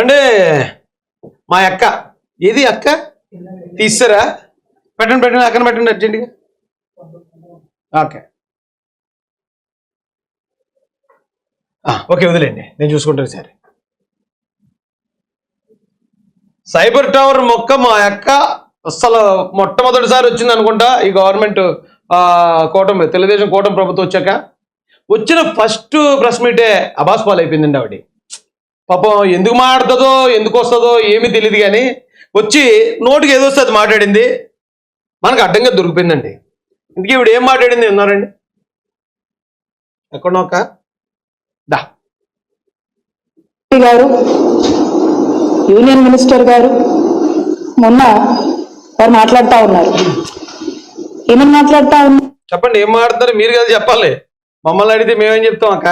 అంటే మా అక్క. ఏది అక్క? తీస్తారా? పెట్టండి పెట్టండి అక్కన పెట్టండి అర్జెంటుగా. ఓకే. ఓకే వదిలేండి నేను చూసుకుంటాను సరే. సైబర్ టవర్ మొక్క మా అక్క అసలు మొట్టమొదటిసారి వచ్చింది అనుకుంటా. ఈ గవర్నమెంట్ కూటమి తెలుగుదేశం కూటమి ప్రభుత్వం వచ్చాక. వచ్చిన ఫస్ట్ ప్రెస్ మీటే అబాస్ పాలు అయిపోయిందండి ఆవిడ. పాపం ఎందుకు మాట్లాడుతుందో ఎందుకు వస్తుందో ఏమీ తెలియదు కానీ వచ్చి నోటికి ఏదో వస్తే అది మాట్లాడింది. మనకు అడ్డంగా దొరికిపోయిందండి. ఇందుకే ఇవిడ ఏం మాట్లాడింది విన్నారండి ఎక్కడో ఒక దా. గారు యూనియన్ మినిస్టర్ గారు మొన్న వారు మాట్లాడుతూ ఉన్నారు. ఏమని మాట్లాడుతూ ఉన్నారు? చెప్పండి ఏం మాట్లాడుతున్నారు? మీరు కదా చెప్పాలి. మమ్మల్ని అడిగితే మేమేం చెప్తాం అక్క?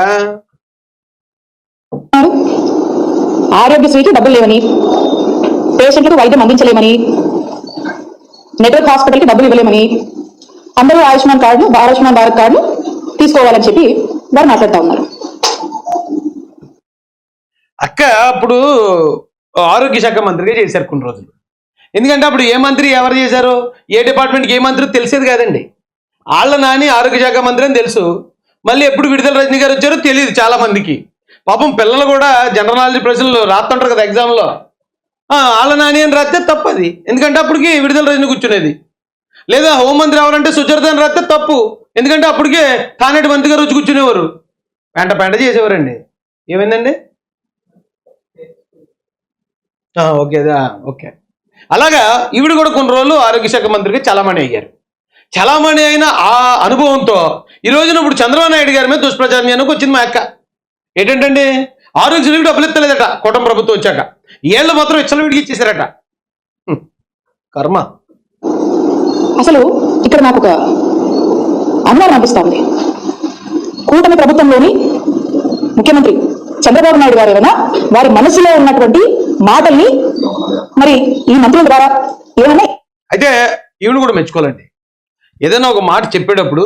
ఆరోగ్యశ్రీకి డబ్బులు లేవని పేషెంట్లకు వైద్యం అందించలేమని నెట్వర్క్ హాస్పిటల్కి డబ్బులు ఇవ్వలేమని అందరూ ఆయుష్మాన్ కార్డు ఆయుష్మాన్ భారత్ కార్డు తీసుకోవాలని చెప్పి వారు మాట్లాడుతూ ఉన్నారు. అక్క అప్పుడు ఆరోగ్య శాఖ మంత్రిగా చేశారు కొన్ని రోజులు. ఎందుకంటే అప్పుడు ఏ మంత్రి ఎవరు చేశారు? ఏ డిపార్ట్మెంట్కి ఏ మంత్రి తెలిసేది కాదండి. వాళ్ళ నాని ఆరోగ్య శాఖ మంత్రి అని తెలుసు. మళ్ళీ ఎప్పుడు విడుదల రజనీ గారు వచ్చారో తెలియదు చాలా మందికి పాపం పిల్లలు కూడా జనరల్ నాలెడ్జ్ ప్రశ్నలు రాస్తుంటారు కదా ఎగ్జామ్లో వాళ్ళ నాని అని రాస్తే తప్పది. ఎందుకంటే అప్పటికి విడుదల రజని కూర్చునేది. లేదా హోంమంత్రి ఎవరంటే సుచరిత అని రాస్తే తప్పు. ఎందుకంటే అప్పటికే తానేటి మంత్రి గారు వచ్చి కూర్చునేవారు. పెంట పెంట చేసేవారండి. ఏమైందండి? ఓకేదా ఓకే ఓకే. అలాగా ఈవిడ కూడా కొన్ని రోజులు ఆరోగ్య శాఖ మంత్రిగా చలామణి అయ్యారు. చలామణి అయిన ఆ అనుభవంతో ఈ రోజున ఇప్పుడు చంద్రబాబు నాయుడు గారి మీద దుష్ప్రచారం వచ్చింది మా అక్క. ఏంటంటే ఆరోగ్యశ్రీకి డబ్బులు ఎత్తలేదట కూటమి ప్రభుత్వం వచ్చాక. ఏళ్ళు మాత్రం విచ్చలవిడికి ఇచ్చేసారట. కర్మ. అసలు ఇక్కడ నాకు ఒక అనుమానం అనిపిస్తా ఉంది కూటమి ప్రభుత్వంలోని ముఖ్యమంత్రి చంద్రబాబు నాయుడు గారు ఏమైనా వారి మనసులో ఉన్నటువంటి మాటల్ని మరి ఈ మంత్రుల ద్వారా ఏమైనా అయితే ఈవిడ కూడా మెచ్చుకోవాలండి. ఏదైనా ఒక మాట చెప్పేటప్పుడు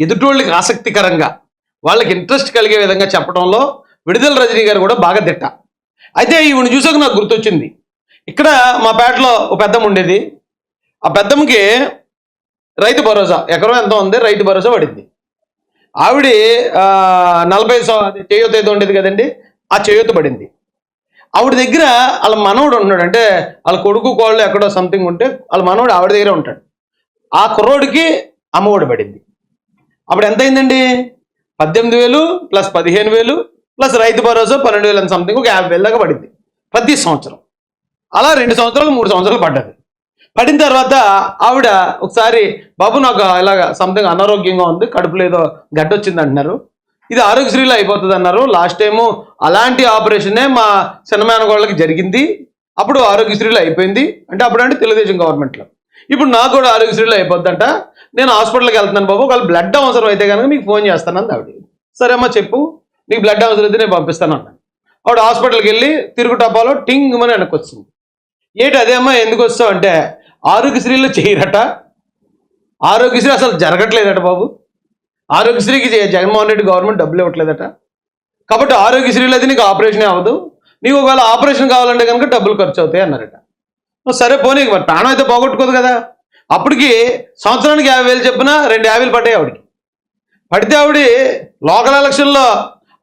ఎదుటోళ్ళకి ఆసక్తికరంగా వాళ్ళకి ఇంట్రెస్ట్ కలిగే విధంగా చెప్పడంలో విడుదల రజనీ గారు కూడా బాగా దిట్ట. అయితే ఈవిని చూసాక నాకు గుర్తొచ్చింది. ఇక్కడ మా పేటలో ఒక పెద్దమ్మ ఉండేది. ఆ పెద్దమ్మకి రైతు భరోసా ఎకరం ఎంత ఉంది రైతు భరోసా పడింది. ఆవిడ నలభై చేయూత ఏదో ఉండేది కదండి ఆ చేయూత పడింది. ఆవిడ దగ్గర వాళ్ళ మనవడు ఉన్నాడు అంటే వాళ్ళ కొడుకు కోళ్ళు ఎక్కడో సంథింగ్ ఉంటే వాళ్ళ మనవడు ఆవిడ దగ్గరే ఉంటాడు. ఆ కుర్రోడికి అమ్మఒడి పడింది. అప్పుడు ఎంత అయిందండి పద్దెనిమిది వేలు ప్లస్ పదిహేను వేలు ప్లస్ రైతు భరోసా పన్నెండు వేలు సంథింగ్ ఒక యాభై వేలు దాకా పడింది ప్రతి సంవత్సరం. అలా రెండు సంవత్సరాలు మూడు సంవత్సరాలు పడ్డది. పడిన తర్వాత ఆవిడ ఒకసారి బాబు నాకు ఇలాగ సంథింగ్ అనారోగ్యంగా ఉంది కడుపులో ఏదో గడ్డ వచ్చింది అంటున్నారు. ఇది ఆరోగ్యశ్రీలో అయిపోతుంది అన్నారు. లాస్ట్ టైము అలాంటి ఆపరేషనే మా సినిమానగోళ్ళకి జరిగింది. అప్పుడు ఆరోగ్యశ్రీలో అయిపోయింది. అంటే అప్పుడు అంటే తెలుగుదేశం గవర్నమెంట్లో ఇప్పుడు నాకు కూడా ఆరోగ్యశ్రీలో అయిపోద్దంట. నేను హాస్పిటల్కి వెళ్తున్నాను బాబు ఒకవేళ బ్లడ్ అవసరం అయితే కనుక మీకు ఫోన్ చేస్తాను అంది ఆవిడ. సరే అమ్మా చెప్పు నీకు బ్లడ్ అవసరం అయితే నేను పంపిస్తాను అన్నాను ఆవిడ హాస్పిటల్కి వెళ్ళి తిరుగుటప్పాలో టింగ్ అని వెనక్కి వచ్చింది ఏంటి అదే అమ్మా ఎందుకు వస్తావు అంటే ఆరోగ్యశ్రీలో చేయరట. ఆరోగ్యశ్రీ అసలు జరగట్లేదట బాబు. ఆరోగ్యశ్రీకి జగన్మోహన్ రెడ్డి గవర్నమెంట్ డబ్బులు ఇవ్వట్లేదట. కాబట్టి ఆరోగ్యశ్రీలో అయితే నీకు ఆపరేషన్ అవ్వదు. నీకు ఒకవేళ ఆపరేషన్ కావాలంటే కనుక డబ్బులు ఖర్చు అవుతాయి అన్నారట. సరే పోనీ మరి ప్రాణం అయితే పోగొట్టుకోదు కదా. అప్పటికి సంవత్సరానికి యాభై వేలు చెప్పిన రెండు యాభైలు పడ్డాయి ఆవిడకి. పడితే ఆవిడ లోకల్ ఎలక్షన్లో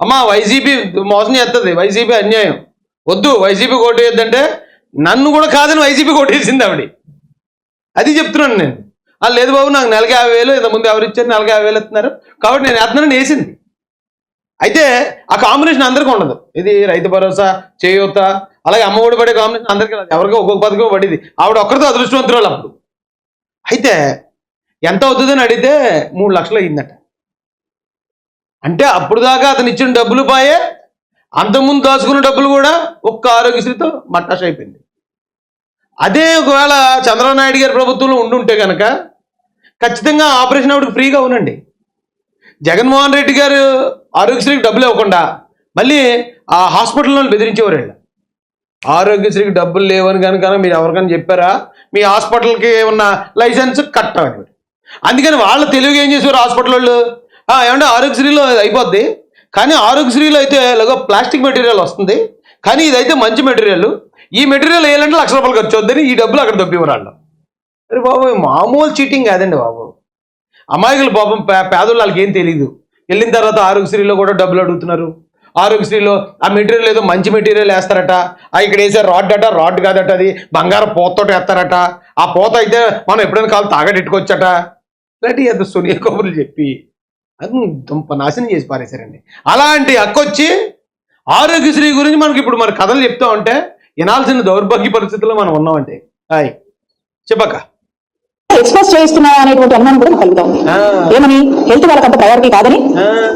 అమ్మ వైసీపీ మోసం చేస్తుంది వైసీపీ అన్యాయం. వద్దు వైసీపీ కోటు వేయద్దంటే నన్ను కూడా కాదని వైసీపీ వేసింది ఆవిడ. అది చెప్తున్నాను నేను. "ఆ, లేదు బాబు నాకు నెలకి యాభై వేలు ఇంతకుముందు ముందు ఎవరు ఇచ్చారు నెలకి యాభై వేలు ఇస్తున్నారు. కాబట్టి నేను వేస్తున్నాను వేసింది. అయితే ఆ కాంబినేషన్ అందరికీ ఉండదు. ఇది రైతు భరోసా చేయూత అలాగే అమ్మఒడి పడే కాంబినేషన్ అందరికీ ఎవరికి ఎవరికో ఒక్కొక్క పథకం పడింది. ఆవిడ ఒక్కరితో అదృష్టవంతురాలు అప్పుడు. అయితే ఎంత అవుతుందని అడిగితే మూడు లక్షలు అయిందట అంటే అప్పుడు దాకా అతను ఇచ్చిన డబ్బులు పాయే అంతకుముందు దాచుకున్న డబ్బులు కూడా ఒక్క ఆరోగ్యశ్రీతో మట్టాష్ అయిపోయింది. అదే ఒకవేళ చంద్రబాబు నాయుడు గారి ప్రభుత్వంలో ఉండుంటే కనుక ఖచ్చితంగా ఆపరేషన్ ఆవిడకి ఫ్రీగా అవునండి జగన్మోహన్ రెడ్డి గారు ఆరోగ్యశ్రీకి డబ్బులు ఇవ్వకుండా మళ్ళీ ఆ హాస్పిటల్లో బెదిరించేవారు ఆరోగ్యశ్రీకి డబ్బులు లేవని కనుక మీరు ఎవరికైనా చెప్పారా? మీ హాస్పిటల్కి ఉన్న లైసెన్స్ కట్టమని అందుకని వాళ్ళ తెలుగు ఏం చేసేవారు హాస్పిటల్ వాళ్ళు? ఏమంటే ఆరోగ్యశ్రీలో అయిపోద్ది. కానీ ఆరోగ్యశ్రీలో అయితే ఇలాగో ప్లాస్టిక్ మెటీరియల్ వస్తుంది. కానీ ఇదైతే మంచి మెటీరియల్. ఈ మెటీరియల్ వేయాలంటే లక్ష రూపాయలు ఖర్చు వద్దని ఈ డబ్బులు అక్కడ దొబ్బివ్వరు వాళ్ళు అరే బాబు మామూలు చీటింగ్ కాదండి బాబు. అమాయకులు పాపం పే- పేదోళ్ళు వాళ్ళకి ఏం తెలియదు వెళ్ళిన తర్వాత ఆరోగ్యశ్రీలో కూడా డబ్బులు అడుగుతున్నారు. ఆరోగ్యశ్రీలో ఆ మెటీరియల్ ఏదో మంచి మెటీరియల్ వేస్తారట. ఆ ఇక్కడ వేసే రాడ్ అట రాడ్ కాదట అది. బంగారం పోతతో వేస్తారట. ఆ పోత అయితే మనం ఎప్పుడైనా కాలు తాగడెట్టుకోవచ్చట ఇలాంటి ఏదో సునీల్ కబుర్లు చెప్పి అది దుంప నాశనం చేసి పారేశారండి. అలాంటి అక్కొచ్చి ఆరోగ్యశ్రీ గురించి మనకి ఇప్పుడు మరి కథలు చెప్తా ఉంటే వినాల్సిన దౌర్భాగ్య పరిస్థితుల్లో మనం ఉన్నామంటే హాయ్ చెప్పక్క. ఎక్స్పోజ్ చేస్తున్నారా అనేటువంటి అనుమానం కూడా కలుగుతా ఉంది ఏమని? హెల్త్ వాళ్ళకి అంత ప్రయారిటీ కాదని?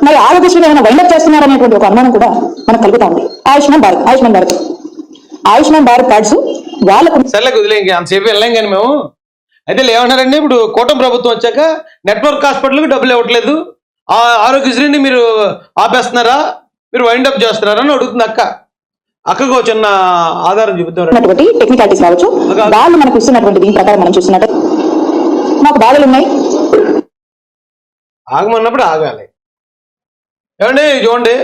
మరి ఆరోగ్యశ్రీ ఏమైనా వైండప్ చేస్తున్నారు అనేటువంటి ఒక అనుమానం కూడా మనకు కలుగుతా ఉంది ఆయుష్మాన్ భారత్ ఆయుష్మాన్ భారత్. ఆయుష్మాన్ భారత్ కార్డ్స్ వాళ్ళకు సర్లే కుదిలే ఇంక అంతసేపు వెళ్ళాం కానీ మేము. అయితే ఏమన్నారండి ఇప్పుడు కూటమి ప్రభుత్వం వచ్చాక నెట్వర్క్ హాస్పిటల్కి డబ్బులు ఇవ్వట్లేదు. ఆ ఆరోగ్యశ్రీని మీరు ఆపేస్తున్నారా? మీరు వైండ్ అప్ చేస్తున్నారా అని అడుగుతుంది అక్క. అక్కకు చిన్న ఆధారం. ఉన్నటువంటి టెక్నికాలిటీస్ కావచ్చు. వాళ్ళు మనకు ఇస్తున్నటువంటి దీని ప్రకారం మనం చూస్తున్నట్టు నాకు బాధలు ఉన్నాయి ఆగమన్నప్పుడు ఆగాలి. ఏమండి చూడండి.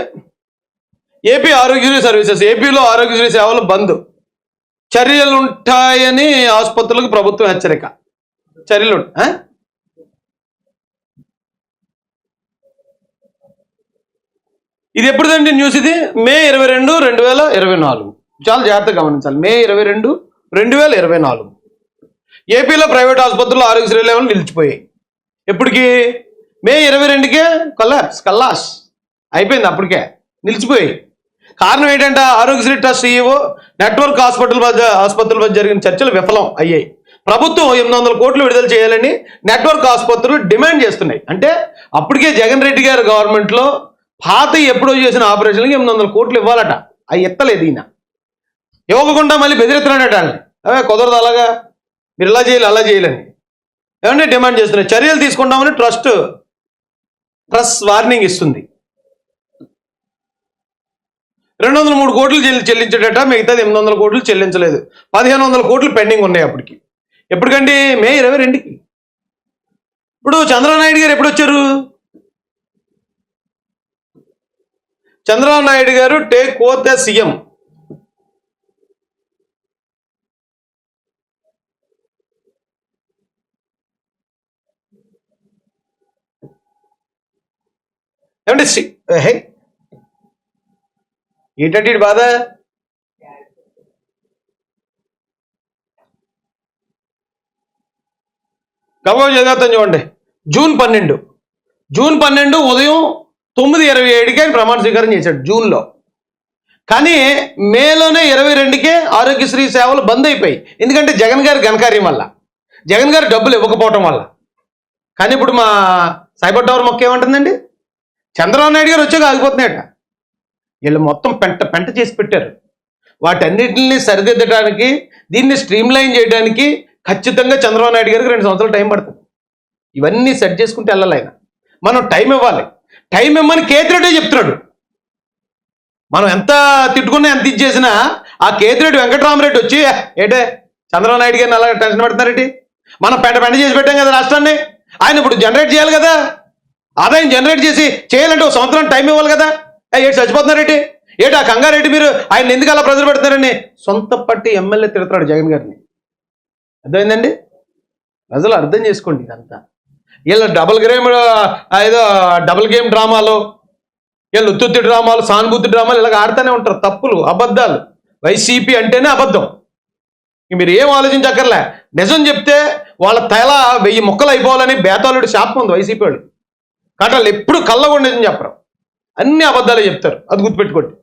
ఏపీ ఆరోగ్యశ్రీ సర్వీసెస్ ఏపీలో ఆరోగ్యశ్రీ సేవలు బంద్. చర్యలు ఉంటాయని ఆసుపత్రులకు ప్రభుత్వం హెచ్చరిక. చర్యలు ఇది ఎప్పుడుదండి న్యూస్ ఇది? మే ఇరవై రెండు రెండు వేల ఇరవై నాలుగు. చాలా జాగ్రత్తగా గమనించాలి. మే ఇరవై రెండు రెండు వేల ఇరవై నాలుగు. ఏపీలో ప్రైవేట్ ఆసుపత్రులు ఆరోగ్యశ్రీ లేవని నిలిచిపోయాయి. ఎప్పటికి? మే ఇరవై రెండుకే కల్లాస్ కల్లాస్. అయిపోయింది అప్పటికే. నిలిచిపోయి కారణం ఏంటంటే Aarogyasri trust EO network hospital మధ్య ఆసుపత్రుల మధ్య జరిగిన చర్చలు విఫలం అయ్యాయి. ప్రభుత్వం ఎనిమిది వందల కోట్లు విడుదల చేయాలని నెట్వర్క్ ఆసుపత్రులు డిమాండ్ చేస్తున్నాయి. అంటే అప్పటికే జగన్ రెడ్డి గారు గవర్నమెంట్లో పాత ఎప్పుడో చేసిన ఆపరేషన్కి ఎనిమిది వందల కోట్లు ఇవ్వాలట. అవి ఎత్తలేదు ఈయన. ఇవ్వకుండా మళ్ళీ బెదిరిస్తున్నాడట కుదరదు అలాగా? మీరు ఇలా చేయాలి అలా చేయాలని ఏమంటే డిమాండ్ చేస్తున్నాయి చర్యలు తీసుకుంటామని ట్రస్ట్ ట్రస్ట్ వార్నింగ్ ఇస్తుంది. రెండు వందల మూడు కోట్లు చెల్లి చెల్లించేటట మిగతాది ఎనిమిది వందల కోట్లు చెల్లించలేదు. పదిహేను వందల కోట్లు పెండింగ్ ఉన్నాయి అప్పటికి. ఎప్పటికండి? మే ఇరవై రెండుకి. ఇప్పుడు చంద్రబాబు నాయుడు గారు ఎప్పుడు వచ్చారు? చంద్రబాబు నాయుడు గారు take oath the CM. Hey. ఏంటంటే బాధ? గబగబా చదివేస్తాను చూడండి. జూన్ పన్నెండు. జూన్ పన్నెండు ఉదయం తొమ్మిది ఇరవై ఏడుకి ఆయన ప్రమాణ స్వీకారం చేశాడు జూన్లో. కానీ మేలోనే ఇరవై రెండుకే ఆరోగ్యశ్రీ సేవలు బంద్ అయిపోయాయి. ఎందుకంటే జగన్ గారి ఘనకార్యం వల్ల. జగన్ గారు డబ్బులు ఇవ్వకపోవటం వల్ల. కానీ ఇప్పుడు మా సైబర్ టవర్ మొక్క ఏమంటుందండి? చంద్రబాబు నాయుడు గారు వచ్చాక ఆగిపోతున్నాయట. వీళ్ళు మొత్తం పెంట పెంట చేసి పెట్టారు. వాటన్నిటిని సరిదిద్దడానికి దీన్ని స్ట్రీమ్ లైన్ చేయడానికి ఖచ్చితంగా చంద్రబాబు నాయుడు గారికి రెండు సంవత్సరాలు టైం పడుతుంది. ఇవన్నీ సెట్ చేసుకుంటే వెళ్ళాలి ఆయన. మనం టైం ఇవ్వాలి. టైం ఇవ్వమని కేతిరెడ్డే చెప్తున్నాడు. మనం ఎంత తిట్టుకున్నా ఎంత ఇచ్చేసినా ఆ కేతిరెడ్డి వెంకటరామరెడ్డి వచ్చి ఏటే చంద్రబాబు నాయుడు గారిని అలా టెన్షన్ పెడుతున్నారేంటి? మనం పెంట పెంట చేసి పెట్టాం కదా రాష్ట్రాన్ని. ఆయన ఇప్పుడు జనరేట్ చేయాలి కదా. ఆదాయం జనరేట్ చేసి చేయాలంటే ఒక సంవత్సరం టైం ఇవ్వాలి కదా. ఏ, ఏటి చచ్చిపోతున్నారేంటి ఏటి? ఆ కంగారెడ్డి మీరు? ఆయన ఎందుకు అలా ప్రజలు పెడతారని సొంత పట్టి ఎమ్మెల్యే తిడతాడు జగన్ గారిని. అర్థమైందండి? ప్రజలు అర్థం చేసుకోండి ఇదంతా. వీళ్ళు డబుల్ గేమ్ ఏదో డబుల్ గేమ్ డ్రామాలు వీళ్ళు ఉత్తుత్తి డ్రామాలు సానుభూతి డ్రామాలు ఇలాగ ఆడుతూనే ఉంటారు. తప్పులు అబద్ధాలు. వైసీపీ అంటేనే అబద్ధం. మీరు ఏం ఆలోచించక్కర్లే. నిజం చెప్తే వాళ్ళ తల వెయ్యి ముక్కలు అయిపోవాలని బేతాళుడి శాపం ఉంది వైసీపీ వాళ్ళు. కాబట్టి వాళ్ళు ఎప్పుడు కళ్ళ కూడా చెప్పరు. అన్ని అబద్ధాలే చెప్తారు. అది గుర్తుపెట్టుకోండి.